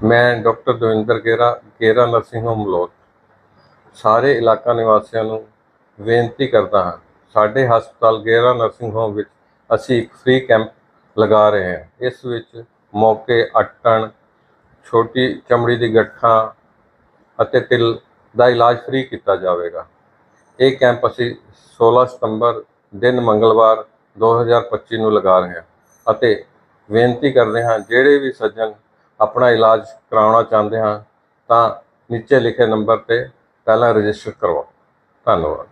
ਮੈਂ doctor Davinder Gera Gera nursing home Malout ਸਾਰੇ ਇਲਾਕਾ ਨਿਵਾਸੀਆਂ ਨੂੰ ਬੇਨਤੀ ਕਰਦਾ ਹਾਂ, ਸਾਡੇ ਹਸਪਤਾਲ ਗੇਰਾ ਨਰਸਿੰਗ ਹੋਮ ਵਿੱਚ ਅਸੀਂ ਇੱਕ ਫ੍ਰੀ ਕੈਂਪ ਲਗਾ ਰਹੇ ਹਾਂ। ਇਸ ਵਿੱਚ ਮੌਕੇ ਅਟਣ ਛੋਟੀ ਚਮੜੀ ਦੀ ਗੱਠਾਂ ਅਤੇ ਤਿਲ ਦਾ ਇਲਾਜ ਫ੍ਰੀ ਕੀਤਾ ਜਾਵੇਗਾ। ਇਹ ਕੈਂਪ ਅਸੀਂ 16 ਸਤੰਬਰ ਦਿਨ ਮੰਗਲਵਾਰ 2025 ਨੂੰ ਲਗਾ ਰਹੇ ਹਾਂ ਅਤੇ ਬੇਨਤੀ ਕਰਦੇ ਹਾਂ, ਜਿਹੜੇ ਵੀ ਸੱਜਣ ਆਪਣਾ ਇਲਾਜ ਕਰਾਉਣਾ ਚਾਹੁੰਦੇ ਹਾਂ ਤਾਂ ਨੀਚੇ ਲਿਖੇ ਨੰਬਰ ਤੇ ਪਹਿਲਾਂ ਰਜਿਸਟਰ ਕਰਵਾਓ। ਧੰਨਵਾਦ।